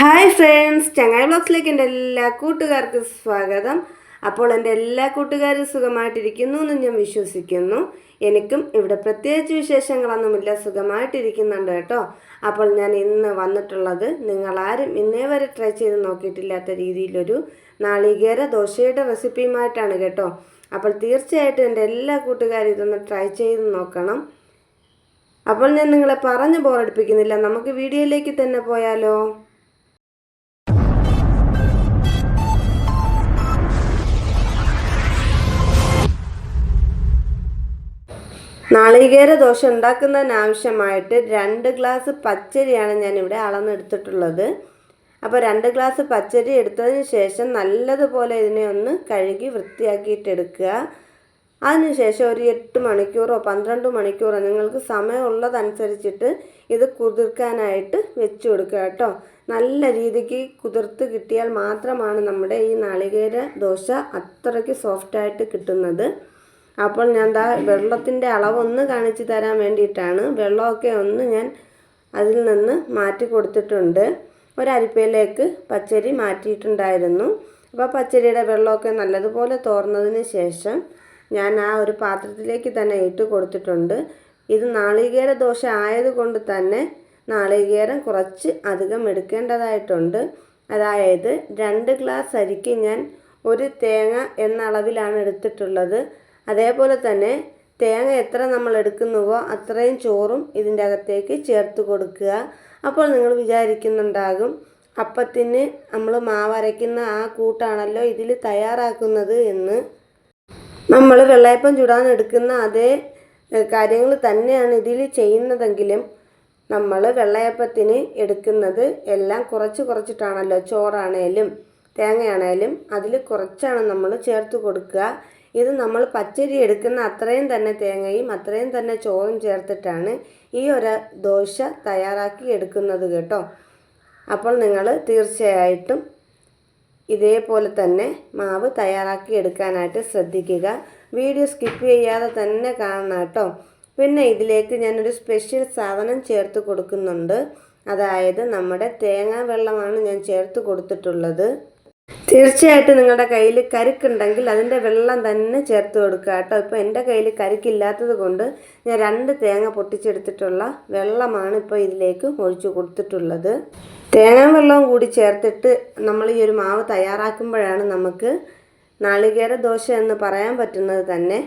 Hi friends ചങ്ങായി ബ്ലോഗ്സിലേക്ക് എന്റെ എല്ലാ കൂട്ടുകാർക്കും സ്വാഗതം. അപ്പോൾ എന്റെ എല്ലാ കൂട്ടുകാരും സുഖമായിട്ടിരിക്കുന്നു എന്ന് ഞാൻ വിശ്വസിക്കുന്നു. എനിക്കും ഇവിടെ പ്രത്യേകിച്ച് വിശേഷങ്ങളൊന്നുമില്ല സുഖമായിട്ടിരിക്കുന്നുണ്ട് കേട്ടോ. അപ്പോൾ ഞാൻ ഇന്ന് വന്നിട്ടുള്ളത് നിങ്ങളാരും ഇന്നേ വരെ ട്രൈ ചെയ്ത് നോക്കിയിട്ടില്ലാത്ത രീതിയിലൊരു നാളികേര ദോശയുടെ റെസിപ്പിയുമായിട്ടാണ് കേട്ടോ. അപ്പോൾ തീർച്ചയായിട്ടും എന്റെ എല്ലാ കൂട്ടുകാരും ഇതൊന്ന് ട്രൈ ചെയ്ത് നോക്കണം. അപ്പോൾ ഞാൻ നിങ്ങളെ പറഞ്ഞ് ബോറടിപ്പിക്കുന്നില്ല നമുക്ക് വീഡിയോയിലേക്ക് തന്നെ പോയാലോ? നാളികേര ദോശ ഉണ്ടാക്കുന്നതിനാവശ്യമായിട്ട് രണ്ട് ഗ്ലാസ് പച്ചരിയാണ് ഞാനിവിടെ അളന്നെടുത്തിട്ടുള്ളത്. അപ്പോൾ രണ്ട് ഗ്ലാസ് പച്ചരി എടുത്തതിന് ശേഷം നല്ലതുപോലെ ഇതിനെ ഒന്ന് കഴുകി വൃത്തിയാക്കിയിട്ടെടുക്കുക അതിനുശേഷം ഒരു എട്ട് മണിക്കൂറോ പന്ത്രണ്ട് മണിക്കൂറോ നിങ്ങൾക്ക് സമയമുള്ളതനുസരിച്ചിട്ട് ഇത് കുതിർക്കാനായിട്ട് വെച്ച് കൊടുക്കുക കേട്ടോ. നല്ല രീതിക്ക് കുതിർത്ത് കിട്ടിയാൽ മാത്രമാണ് നമ്മുടെ ഈ നാളികേര ദോശ അത്രയ്ക്ക് സോഫ്റ്റായിട്ട് കിട്ടുന്നത്. അപ്പോൾ ഞാൻ ദാ വെള്ളത്തിന്റെ അളവൊന്ന് കാണിച്ചു തരാൻ വേണ്ടിയിട്ടാണ്. വെള്ളമൊക്കെ ഒന്ന് ഞാൻ അതിൽ നിന്ന് മാറ്റി കൊടുത്തിട്ടുണ്ട്. ഒരരിപ്പയിലേക്ക് പച്ചരി മാറ്റിയിട്ടുണ്ടായിരുന്നു. അപ്പോൾ പച്ചരിയുടെ വെള്ളമൊക്കെ നല്ലതുപോലെ തോർന്നതിന് ശേഷം ഞാൻ ആ ഒരു പാത്രത്തിലേക്ക് തന്നെ ഇട്ട് കൊടുത്തിട്ടുണ്ട്. ഇത് നാളികേര ദോശ ആയതുകൊണ്ട് തന്നെ നാളികേരം കുറച്ച് അധികം എടുക്കേണ്ടതായിട്ടുണ്ട്. അതായത് രണ്ട് ഗ്ലാസ് അരിക്ക് ഞാൻ ഒരു തേങ്ങ എന്ന അളവിലാണ് എടുത്തിട്ടുള്ളത്. അതേപോലെ തന്നെ തേങ്ങ എത്ര നമ്മൾ എടുക്കുന്നുവോ അത്രയും ചോറും ഇതിന്റെ അകത്തേക്ക് ചേർത്ത് കൊടുക്കുക. അപ്പോൾ നിങ്ങൾ വിചാരിക്കുന്നുണ്ടാകും അപ്പത്തിന് നമ്മൾ മാവരയ്ക്കുന്ന ആ കൂട്ടാണല്ലോ ഇതിൽ തയ്യാറാക്കുന്നത് എന്ന്. നമ്മൾ വെള്ളയപ്പം ചുടാൻ എടുക്കുന്ന അതേ കാര്യങ്ങൾ തന്നെയാണ് ഇതിൽ ചെയ്യുന്നതെങ്കിലും നമ്മൾ വെള്ളയപ്പത്തിന് എടുക്കുന്നത് എല്ലാം കുറച്ച് കുറച്ചിട്ടാണല്ലോ ചോറാണേലും തേങ്ങയാണേലും അതിൽ കുറച്ചാണ് നമ്മൾ ചേർത്ത് കൊടുക്കുക. ഇത് നമ്മൾ പച്ചരി എടുക്കുന്ന അത്രയും തന്നെ തേങ്ങയും അത്രയും തന്നെ ചോറും ചേർത്തിട്ടാണ് ഈ ഒരു ദോശ തയ്യാറാക്കി എടുക്കുന്നത് കേട്ടോ. അപ്പോൾ നിങ്ങൾ തീർച്ചയായിട്ടും ഇതേപോലെ തന്നെ മാവ് തയ്യാറാക്കി എടുക്കാനായിട്ട് ശ്രദ്ധിക്കുക. വീഡിയോ സ്കിപ്പ് ചെയ്യാതെ തന്നെ കാണണം കേട്ടോ. പിന്നെ ഇതിലേക്ക് ഞാനൊരു സ്പെഷ്യൽ സാധനം ചേർത്ത് കൊടുക്കുന്നുണ്ട്. അതായത് നമ്മുടെ തേങ്ങാ വെള്ളമാണ് ഞാൻ ചേർത്ത് കൊടുത്തിട്ടുള്ളത്. തീർച്ചയായിട്ടും നിങ്ങളുടെ കയ്യിൽ കരുക്കുണ്ടെങ്കിൽ അതിന്റെ വെള്ളം തന്നെ ചേർത്ത് കൊടുക്കുക കേട്ടോ. ഇപ്പോൾ എന്റെ കയ്യിൽ കരുക്കില്ലാത്തത് കൊണ്ട് ഞാൻ രണ്ട് തേങ്ങ പൊട്ടിച്ചെടുത്തിട്ടുള്ള വെള്ളമാണ് ഇപ്പോൾ ഇതിലേക്ക് ഒഴിച്ചു കൊടുത്തിട്ടുള്ളത്. തേങ്ങാ വെള്ളവും കൂടി ചേർത്തിട്ട് നമ്മൾ ഈ ഒരു മാവ് തയ്യാറാക്കുമ്പോഴാണ് നമുക്ക് നാളികേര ദോശ എന്ന് പറയാൻ പറ്റുന്നത് തന്നെ.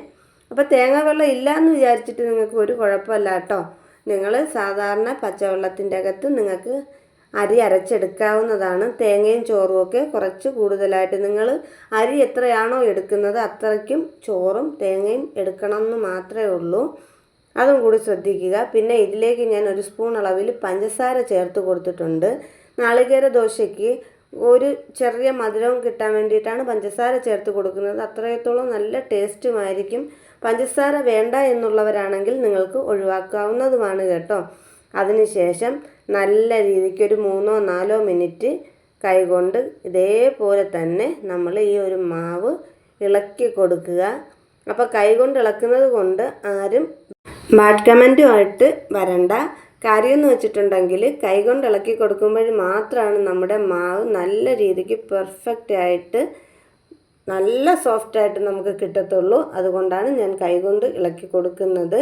അപ്പോൾ തേങ്ങ വെള്ളം ഇല്ല എന്ന് വിചാരിച്ചിട്ട് നിങ്ങൾക്ക് ഒരു കുഴപ്പമില്ല കേട്ടോ. നിങ്ങൾ സാധാരണ പച്ചവെള്ളത്തിന്റെ അകത്ത് നിങ്ങൾക്ക് അരി അരച്ചെടുക്കാവുന്നതാണ്. തേങ്ങയും ചോറും ഒക്കെ കുറച്ച് കൂടുതലായിട്ട് നിങ്ങൾ അരി എത്രയാണോ എടുക്കുന്നത് അത്രയ്ക്കും ചോറും തേങ്ങയും എടുക്കണം എന്ന് മാത്രമേ ഉള്ളൂ. അതും കൂടി ശ്രദ്ധിക്കുക. പിന്നെ ഇതിലേക്ക് ഞാൻ ഒരു സ്പൂൺ അളവിൽ പഞ്ചസാര ചേർത്ത് കൊടുത്തിട്ടുണ്ട്. നാളികേര ദോശയ്ക്ക് ഒരു ചെറിയ മധുരവും കിട്ടാൻ വേണ്ടിയിട്ടാണ് പഞ്ചസാര ചേർത്ത് കൊടുക്കുന്നത്. അത്രയത്തോളം നല്ല ടേസ്റ്റുമായിരിക്കും. പഞ്ചസാര വേണ്ട എന്നുള്ളവരാണെങ്കിൽ നിങ്ങൾക്ക് ഒഴിവാക്കാവുന്നതുമാണ് കേട്ടോ. അതിനുശേഷം നല്ല രീതിക്ക് ഒരു മൂന്നോ നാലോ മിനിറ്റ് കൈകൊണ്ട് ഇതേപോലെ തന്നെ നമ്മൾ ഈ ഒരു മാവ് ഇളക്കി കൊടുക്കുക. അപ്പോൾ കൈകൊണ്ട് ഇളക്കുന്നത് കൊണ്ട് ആരും ബാഡ് കമന്റുമായിട്ട് വരണ്ട. കാര്യമെന്ന് വെച്ചിട്ടുണ്ടെങ്കിൽ കൈകൊണ്ട് ഇളക്കി കൊടുക്കുമ്പോൾ മാത്രമാണ് നമ്മുടെ മാവ് നല്ല രീതിക്ക് പെർഫെക്റ്റ് ആയിട്ട് നല്ല സോഫ്റ്റായിട്ട് നമുക്ക് കിട്ടത്തുള്ളൂ. അതുകൊണ്ടാണ് ഞാൻ കൈകൊണ്ട് ഇളക്കി കൊടുക്കുന്നത്.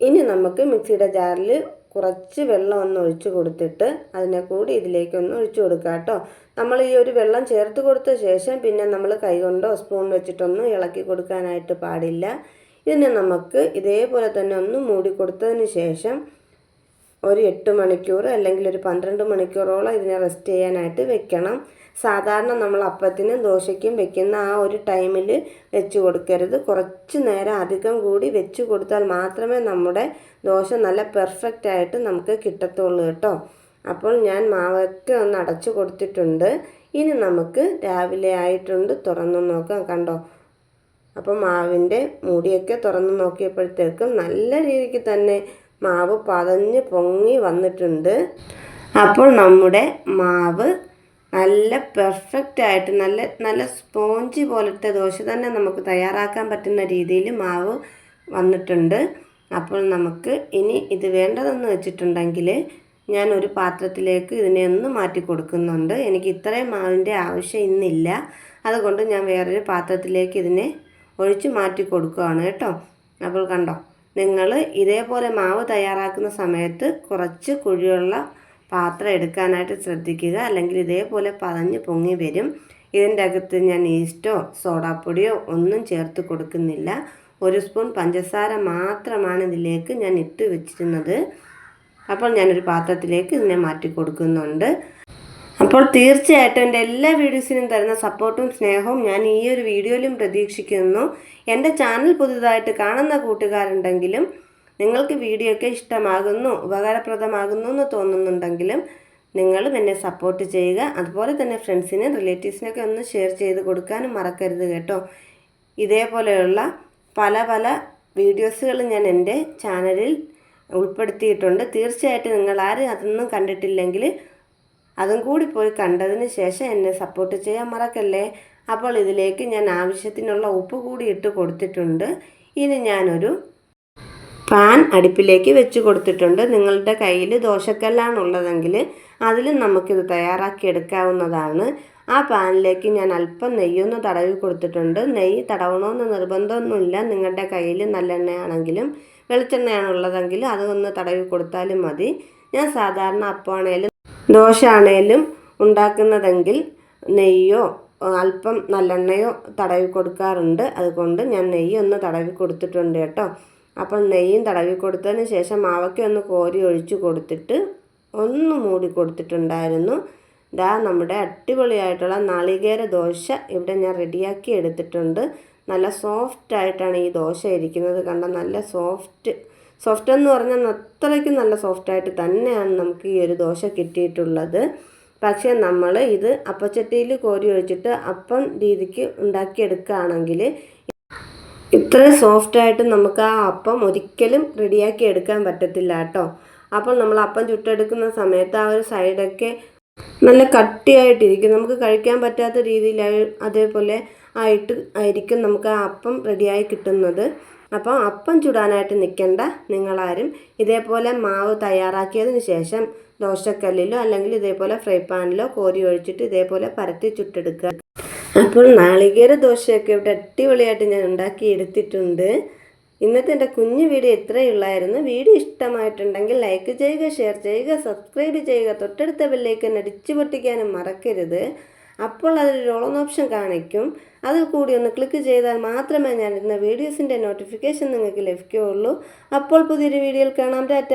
ഇനി നമുക്ക് മിക്സിയുടെ ജാറിൽ കുറച്ച് വെള്ളം ഒന്ന് ഒഴിച്ചു കൊടുത്തിട്ട് അതിനെ കൂടി ഇതിലേക്കൊന്ന് ഒഴിച്ചു കൊടുക്കുക കേട്ടോ. നമ്മൾ ഈ ഒരു വെള്ളം ചേർത്ത് കൊടുത്ത ശേഷം പിന്നെ നമ്മൾ കൈകൊണ്ടോ സ്പൂൺ വെച്ചിട്ടൊന്നും ഇളക്കി കൊടുക്കാനായിട്ട് പാടില്ല. ഇതിനെ നമുക്ക് ഇതേപോലെ തന്നെ ഒന്ന് മൂടി കൊടുത്തതിന് ശേഷം ഒരു എട്ട് മണിക്കൂർ അല്ലെങ്കിൽ ഒരു പന്ത്രണ്ട് മണിക്കൂറോളം ഇതിനെ റെസ്റ്റ് ചെയ്യാനായിട്ട് വെക്കണം. സാധാരണ നമ്മൾ അപ്പത്തിനും ദോശയ്ക്കും വെക്കുന്ന ആ ഒരു ടൈമിൽ വെച്ച് കൊടുക്കരുത്. കുറച്ച് നേരം അധികം കൂടി വെച്ച് കൊടുത്താൽ മാത്രമേ നമ്മുടെ ദോശ നല്ല പെർഫെക്റ്റ് ആയിട്ട് നമുക്ക് കിട്ടത്തുള്ളൂ കേട്ടോ. അപ്പോൾ ഞാൻ മാവൊക്കെ ഒന്ന് അടച്ചു കൊടുത്തിട്ടുണ്ട്. ഇനി നമുക്ക് രാവിലെ ആയിട്ടുണ്ട് തുറന്നു നോക്കാം കണ്ടോ. അപ്പോൾ മാവിന്റെ മൂടിയൊക്കെ തുറന്നു നോക്കിയപ്പോഴത്തേക്കും നല്ല രീതിക്ക് തന്നെ മാവ് പതഞ്ഞ് പൊങ്ങി വന്നിട്ടുണ്ട്. അപ്പോൾ നമ്മുടെ മാവ് നല്ല പെർഫെക്റ്റ് ആയിട്ട് നല്ല നല്ല സ്പോഞ്ച് പോലത്തെ ദോശ തന്നെ നമുക്ക് തയ്യാറാക്കാൻ പറ്റുന്ന രീതിയിൽ മാവ് വന്നിട്ടുണ്ട്. അപ്പോൾ നമുക്ക് ഇനി ഇത് വേണ്ടതെന്ന് വെച്ചിട്ടുണ്ടെങ്കിൽ ഞാൻ ഒരു പാത്രത്തിലേക്ക് ഇതിനെ ഒന്ന് മാറ്റി കൊടുക്കുന്നുണ്ട്. എനിക്ക് ഇത്രയും മാവിന്റെ ആവശ്യം ഇന്നില്ല. അതുകൊണ്ട് ഞാൻ വേറൊരു പാത്രത്തിലേക്ക് ഇതിനെ ഒഴിച്ച് മാറ്റി കൊടുക്കുകയാണ് കേട്ടോ. അപ്പോൾ കണ്ടോ നിങ്ങൾ ഇതേപോലെ മാവ് തയ്യാറാക്കുന്ന സമയത്ത് കുറച്ച് കുഴിയുള്ള പാത്രം എടുക്കാനായിട്ട് ശ്രദ്ധിക്കുക. അല്ലെങ്കിൽ ഇതേപോലെ പതഞ്ഞ് പൊങ്ങി വരും. ഇതിന്റെ അകത്ത് ഞാൻ ഈസ്റ്റോ സോഡാപ്പൊടിയോ ഒന്നും ചേർത്ത് കൊടുക്കുന്നില്ല. ഒരു സ്പൂൺ പഞ്ചസാര മാത്രമാണ് ഇതിലേക്ക് ഞാൻ ഇട്ട് വെച്ചിരുന്നത്. അപ്പോൾ ഞാനൊരു പാത്രത്തിലേക്ക് ഇതിനെ മാറ്റി കൊടുക്കുന്നുണ്ട്. അപ്പോൾ തീർച്ചയായിട്ടും എന്റെ എല്ലാ വീഡിയോസിനും തരുന്ന സപ്പോർട്ടും സ്നേഹവും ഞാൻ ഈ ഒരു വീഡിയോയിലും പ്രതീക്ഷിക്കുന്നു. എന്റെ ചാനൽ പുതുതായിട്ട് കാണുന്ന കൂട്ടുകാരുണ്ടെങ്കിലും നിങ്ങൾക്ക് വീഡിയോ ഒക്കെ ഇഷ്ടമാകുന്നു ഉപകാരപ്രദമാകുന്നു എന്ന് തോന്നുന്നുണ്ടെങ്കിലും നിങ്ങൾ എന്നെ സപ്പോർട്ട് ചെയ്യുക. അതുപോലെ തന്നെ ഫ്രണ്ട്സിനും റിലേറ്റീവ്സിനൊക്കെ ഒന്ന് ഷെയർ ചെയ്ത് കൊടുക്കാനും മറക്കരുത് കേട്ടോ. ഇതേപോലെയുള്ള പല പല വീഡിയോസുകൾ ഞാൻ എന്റെ ചാനലിൽ ഉൾപ്പെടുത്തിയിട്ടുണ്ട്. തീർച്ചയായിട്ടും നിങ്ങൾ ആരും അതൊന്നും കണ്ടിട്ടില്ലെങ്കിൽ അതും കൂടി പോയി കണ്ടതിന് ശേഷം എന്നെ സപ്പോർട്ട് ചെയ്യാൻ മറക്കല്ലേ? അപ്പോൾ ഇതിലേക്ക് ഞാൻ ആവശ്യത്തിനുള്ള ഉപ്പ് കൂടി ഇട്ട് കൊടുത്തിട്ടുണ്ട്. ഇനി ഞാനൊരു പാൻ അടുപ്പിലേക്ക് വെച്ച് കൊടുത്തിട്ടുണ്ട്. നിങ്ങളുടെ കയ്യിൽ ദോശക്കല്ലാണുള്ളതെങ്കിൽ അതിലും നമുക്കിത് തയ്യാറാക്കി എടുക്കാവുന്നതാണ്. ആ പാനിലേക്ക് ഞാൻ അല്പം നെയ്യൊന്ന് തടവി കൊടുത്തിട്ടുണ്ട്. നെയ്യ് തടവണമെന്ന് നിർബന്ധമൊന്നുമില്ല. നിങ്ങളുടെ കയ്യിൽ നല്ലെണ്ണയാണെങ്കിലും വെളിച്ചെണ്ണയാണുള്ളതെങ്കിൽ അതൊന്ന് തടവി കൊടുത്താലും മതി. ഞാൻ സാധാരണ അപ്പമാണേലും ദോശ ആണേലും ഉണ്ടാക്കുന്നതെങ്കിൽ നെയ്യോ അല്പം നല്ലെണ്ണയോ തടവി കൊടുക്കാറുണ്ട്. അതുകൊണ്ട് ഞാൻ നെയ്യൊന്ന് തടവി കൊടുത്തിട്ടുണ്ട് കേട്ടോ. അപ്പം നെയ്യും തടവി കൊടുത്തതിന് ശേഷം മാവയ്ക്ക് ഒന്ന് കോരി ഒഴിച്ച് കൊടുത്തിട്ട് ഒന്ന് മൂടി കൊടുത്തിട്ടുണ്ടായിരുന്നു. ഇതാ നമ്മുടെ അടിപൊളിയായിട്ടുള്ള നാളികേര ദോശ ഇവിടെ ഞാൻ റെഡിയാക്കി എടുത്തിട്ടുണ്ട്. നല്ല സോഫ്റ്റ് ആയിട്ടാണ് ഈ ദോശ ഇരിക്കുന്നത്. കണ്ട? നല്ല സോഫ്റ്റ് സോഫ്റ്റ് എന്ന് പറഞ്ഞാൽ അത്രയ്ക്ക് നല്ല സോഫ്റ്റായിട്ട് തന്നെയാണ് നമുക്ക് ഈ ഒരു ദോശ കിട്ടിയിട്ടുള്ളത്. പക്ഷേ നമ്മൾ ഇത് അപ്പച്ചട്ടിയിൽ കോരി ഒഴിച്ചിട്ട് അപ്പം രീതിക്ക് ഉണ്ടാക്കിയെടുക്കുകയാണെങ്കിൽ ഇത്രയും സോഫ്റ്റായിട്ട് നമുക്ക് ആ അപ്പം ഒരിക്കലും റെഡിയാക്കി എടുക്കാൻ പറ്റത്തില്ല കേട്ടോ. അപ്പോൾ നമ്മൾ അപ്പം ചുട്ടെടുക്കുന്ന സമയത്ത് ആ ഒരു സൈഡൊക്കെ നല്ല കട്ടിയായിട്ടിരിക്കും. നമുക്ക് കഴിക്കാൻ പറ്റാത്ത രീതിയിൽ അതേപോലെ ആയിട്ട് ആയിരിക്കും നമുക്ക് ആ അപ്പം റെഡിയായി കിട്ടുന്നത്. അപ്പോൾ അപ്പം ചുടാനായിട്ട് നിൽക്കേണ്ട നിങ്ങളാരും. ഇതേപോലെ മാവ് തയ്യാറാക്കിയതിന് ശേഷം ദോശക്കല്ലിലോ അല്ലെങ്കിൽ ഇതേപോലെ ഫ്രൈ പാനിലോ കോരി ഒഴിച്ചിട്ട് ഇതേപോലെ പരത്തി ചുട്ടെടുക്കുക. അപ്പോൾ നാളികേര ദോശയൊക്കെ ഇവിടെ അടിപൊളിയായിട്ട് ഞാൻ ഉണ്ടാക്കി എടുത്തിട്ടുണ്ട് ഇന്നത്തെ എന്റെ കുഞ്ഞു വീഡിയോ ഇത്രയുള്ളായിരുന്നു വീഡിയോ ഇഷ്ടമായിട്ടുണ്ടെങ്കിൽ ലൈക്ക് ചെയ്യുക ഷെയർ ചെയ്യുക സബ്സ്ക്രൈബ് ചെയ്യുക തൊട്ടടുത്ത ബെല്ലേക്ക് അടിച്ചു പൊട്ടിക്കാനും മറക്കരുത്. അപ്പോൾ അതൊരു ഓൺ ഓപ്ഷൻ കാണിക്കും. അതിൽ കൂടി ഒന്ന് ക്ലിക്ക് ചെയ്താൽ മാത്രമേ ഞാൻ ഇടുന്ന വീഡിയോസിന്റെ നോട്ടിഫിക്കേഷൻ നിങ്ങൾക്ക് ലഭിക്കുകയുള്ളൂ. അപ്പോൾ പുതിയൊരു വീഡിയോയിൽ കാണാം. ടാറ്റ!